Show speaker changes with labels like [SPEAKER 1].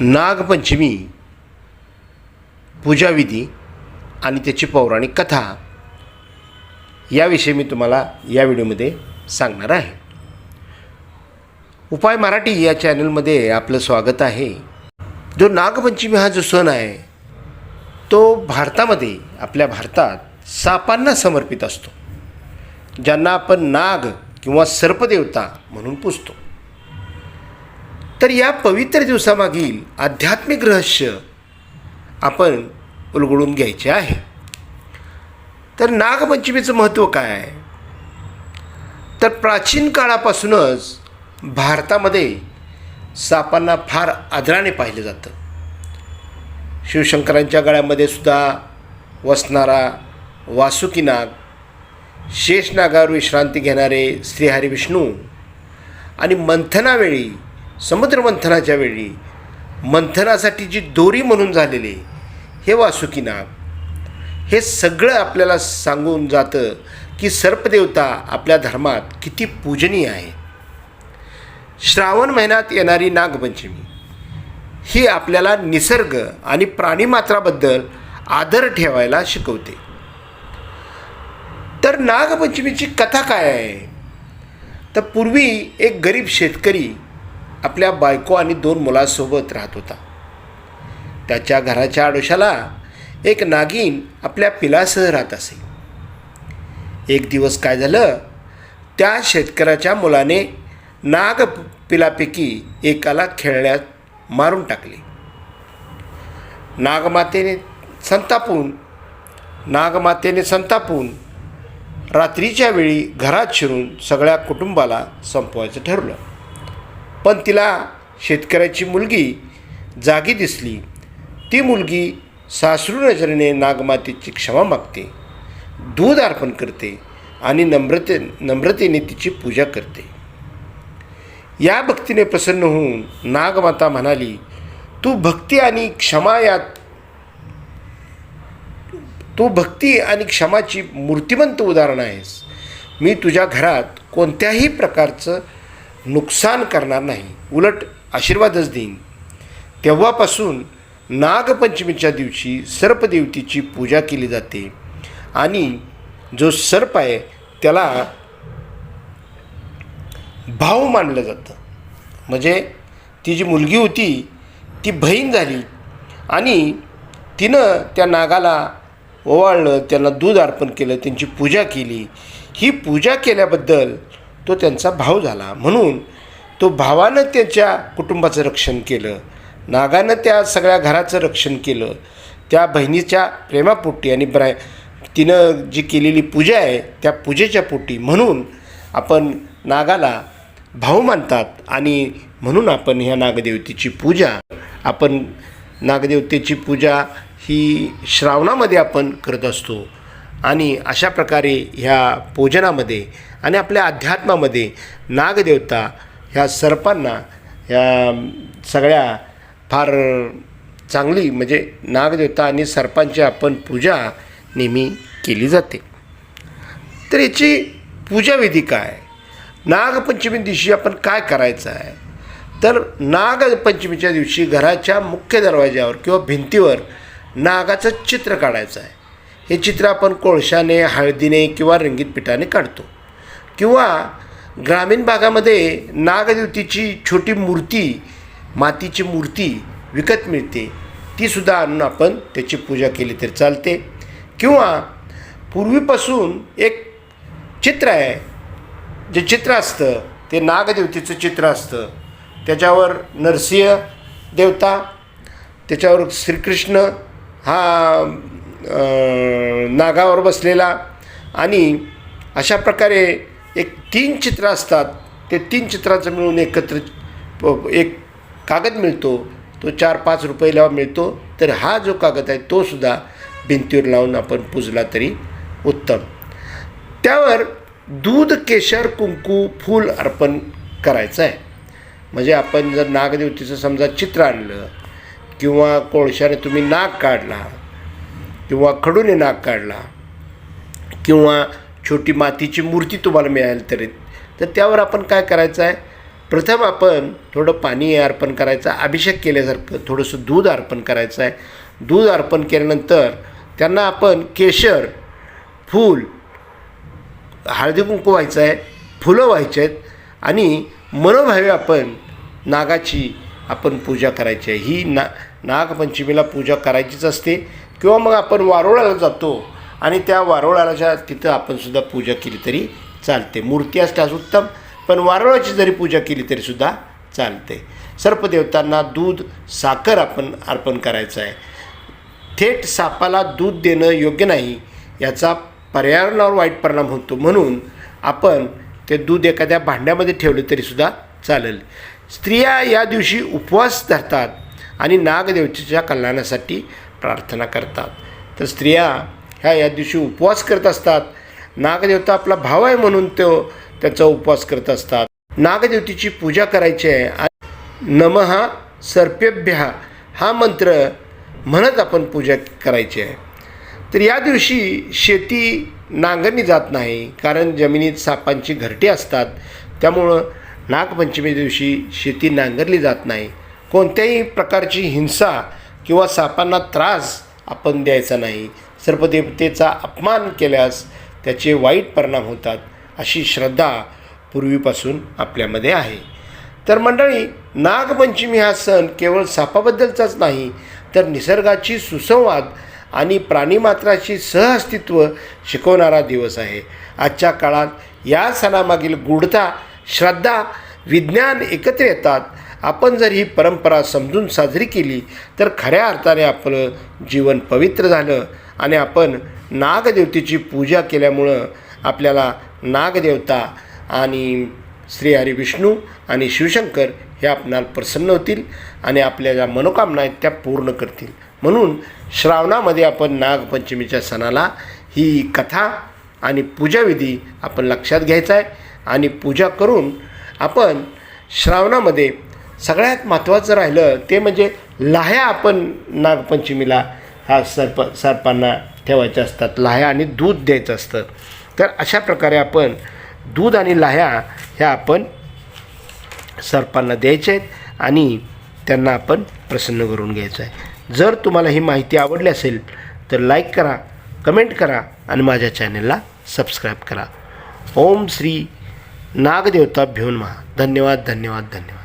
[SPEAKER 1] नागपंचमी पूजाविधी आणि त्याची पौराणिक कथा याविषयी मी तुम्हाला या व्हिडिओमध्ये सांगणार आहे. उपाय मराठी या चॅनलमध्ये आपलं स्वागत आहे. जो नागपंचमी हा जो सण आहे तो भारतामध्ये आपल्या भारतात सापांना समर्पित असतो. ज्यांना आपण नाग किंवा सर्पदेवता म्हणून पुजतो. तर या पवित्र दिवसामागील आध्यात्मिक रहस्य आपण उलगडून घ्यायचे आहे. तर नागपंचमीचं महत्त्व काय आहे? तर प्राचीन काळापासूनच भारतामध्ये सापांना फार आदराने पाहिलं जातं. शिवशंकरांच्या गळ्यामध्ये सुद्धा वसणारा वासुकी नाग शेषनागावर विश्रांती घेणारे श्रीहरी विष्णू आणि मंथनावेळी समुद्रमंथनाच्या वेळी मंथनासाठी जी दोरी म्हणून झालेली हे वासुकी नाग हे सगळं आपल्याला सांगून जातं की सर्पदेवता आपल्या धर्मात किती पूजनीय आहे. श्रावण महिन्यात येणारी नागपंचमी ही आपल्याला निसर्ग आणि प्राणीमात्राबद्दल आदर ठेवायला शिकवते. तर नागपंचमीची कथा काय आहे? तर पूर्वी एक गरीब शेतकरी आपल्या बायको आणि दोन मुलांसोबत राहत होता. त्याच्या घराच्या आडोशाला एक नागिन आपल्या पिलासह राहत असे. एक दिवस काय झालं? त्या शेतकऱ्याच्या मुलाने नाग पिलापैकी एकाला खेळण्यात मारून टाकले. नागमातेने संतापून नागमातेने संतापून रात्रीच्या वेळी घरात शिरून सगळ्या कुटुंबाला संपवायचं ठरलं. पण तिला शेतकऱ्याची मुलगी जागी दिसली. ती मुलगी सासरू नजरेने नागमातेची क्षमा मागते दूध अर्पण करते आणि नम्रते नम्रतेने तिची पूजा करते. या भक्तीने प्रसन्न होऊन नागमाता म्हणाली तू भक्ती आणि क्षमा यात तू भक्ती आणि क्षमाची मूर्तिमंत उदाहरण आहेस. मी तुझ्या घरात कोणत्याही प्रकारचं नुकसान करणार नाही. उलट आशीर्वादच देईन. तेव्हापासून नागपंचमीच्या दिवशी सर्पदेवतेची पूजा केली जाते. आणि जो सर्प आहे त्याला भाव मानलं जातं. म्हणजे ती जी मुलगी होती ती बहीण झाली. आणि तिनं त्या नागाला ओवाळलं त्यांना दूध अर्पण केलं त्यांची पूजा केली. ही पूजा केल्याबद्दल तो त्यांचा भाव झाला. म्हणून तो भावानं त्याच्या कुटुंबाचं रक्षण केलं. नागानं त्या सगळ्या घराचं रक्षण केलं. त्या बहिणीच्या प्रेमापोटी आणि ब्राय तिनं जी केलेली पूजा आहे त्या पूजेच्या पोटी. म्हणून आपण नागाला भाऊ मानतात आणि म्हणून आपण ह्या नागदेवतेची पूजा आपण नागदेवतेची पूजा ही श्रावणामध्ये आपण करत असतो. आणि अशा प्रकारे ह्या पूजनामध्ये आणि आपल्या अध्यात्मामध्ये नागदेवता ह्या सर्पांना ह्या सगळ्या फार चांगली म्हणजे नागदेवता आणि सर्पांची आपण पूजा नेहमी केली जाते. तर याची पूजाविधी काय? नागपंचमी दिवशी आपण काय करायचं आहे? तर नागपंचमीच्या दिवशी घराच्या मुख्य दरवाज्यावर किंवा भिंतीवर नागाचं चित्र काढायचं आहे. हे चित्र आपण कोळशाने हळदीने किंवा रंगीत पिठाने काढतो. किंवा ग्रामीण भागामध्ये नागदेवतीची छोटी मूर्ती मातीची मूर्ती विकत मिळते. तीसुद्धा आणून आपण त्याची पूजा केली तरी चालते. किंवा पूर्वीपासून एक चित्र आहे. जे चित्र असतं ते नागदेवतेचं चित्र असतं. त्याच्यावर नरसिंह देवता त्याच्यावर श्रीकृष्ण हा नागावर बसलेला आणि अशा प्रकारे एक तीन चित्र असतात. ते तीन चित्राचं मिळून एकत्र एक कागद मिळतो. तो चार पाच रुपयाला मिळतो. तर हा जो कागद आहे तो सुद्धा भिंतीवर लावून आपण पुजला तरी उत्तम. त्यावर दूध केशर कुंकू फूल अर्पण करायचं आहे. म्हणजे आपण जर नागदेवतीचं समजा चित्र आणलं किंवा कोळशाने तुम्ही नाग काढला किंवा खडूने नाग काढला किंवा छोटी मातीची मूर्ती तुम्हाला मिळाली तरी तर त्यावर आपण काय करायचं आहे? प्रथम आपण थोडं पाणी अर्पण करायचं अभिषेक केल्यासारखं थोडंसं दूध अर्पण करायचं आहे. दूध अर्पण केल्यानंतर त्यांना आपण केशर फूल हळदी कुंकू व्हायचं आहे फुलं व्हायचे आहेत आणि मनोभावे आपण नागाची आपण पूजा करायची आहे. ही ना नागपंचमीला पूजा करायचीच असते. किंवा मग आपण वारोळाला जातो आणि त्या वारोळाच्या तिथं आपण सुद्धा पूजा केली तरी चालते. मूर्ती असल्यास उत्तम पण वारोळाची जरी पूजा केली तरीसुद्धा चालते. सर्पदेवतांना दूध साखर आपण अर्पण करायचं आहे. थेट सापाला दूध देणं योग्य नाही याचा पर्यावरणावर वाईट परिणाम होतो. म्हणून आपण ते दूध एखाद्या भांड्यामध्ये ठेवले तरीसुद्धा चालेल. स्त्रिया या दिवशी उपवास धरतात. आणि नागदेवतेच्या कल्याणासाठी प्रार्थना करतात. तर स्त्रिया ह्या या दिवशी उपवास करत असतात. नागदेवता आपला भाव आहे म्हणून तो त्याचा उपवास करत असतात. नागदेवतेची पूजा करायची आहे. आणि नमहा सर्पेभ्य हा मंत्र म्हणत आपण पूजा करायची आहे. तर या दिवशी शेती नांगरणी जात नाही कारण जमिनीत सापांची घरटी असतात. त्यामुळं नागपंचमी दिवशी शेती नांगरली जात नाही. कोणत्याही प्रकारची हिंसा किंवा सापांना त्रास आपण द्यायचा नाही. सर्पदेवतेचा अपमान केल्यास त्याचे वाईट परिणाम होतात अशी श्रद्धा पूर्वीपासून आपल्यामध्ये आहे. तर मंडळी नागपंचमी हा सण केवळ सापाबद्दलचाच नाही तर निसर्गाची सुसंवाद आणि प्राणीमात्राची सहअस्तित्व शिकवणारा दिवस आहे. आजच्या काळात या सणामागील गूढता श्रद्धा विज्ञान एकत्र येतात. आपण जर ही परंपरा समजून साजरी केली तर खऱ्या अर्थाने आपलं जीवन पवित्र झालं आणि आपण नागदेवतेची पूजा केल्यामुळं आपल्याला नागदेवता आणि श्री हरी विष्णू आणि शिवशंकर हे आपणाला प्रसन्न होतील आणि आपल्या ज्या मनोकामना आहेत त्या पूर्ण करतील. म्हणून श्रावणामध्ये आपण नागपंचमीच्या सणाला ही कथा आणि पूजाविधी आपण लक्षात घ्यायचा आहे आणि पूजा करून आपण श्रावणामध्ये सगळ्यात महत्त्वाचं राहिलं ते म्हणजे लाह्या आपण नागपंचमीला हा सर्प सर्पांना ठेवायच्या असतात. लाह्या आणि दूध द्यायचं असतं. तर अशा प्रकारे आपण दूध आणि लाह्या ह्या आपण सर्पांना द्यायच्या आहेत आणि त्यांना आपण प्रसन्न करून घ्यायचं आहे. जर तुम्हाला ही माहिती आवडली असेल तर लाईक करा कमेंट करा आणि माझ्या चॅनलला सबस्क्राईब करा. ओम श्री नागदेवता भ्योन महा धन्यवाद धन्यवाद धन्यवाद.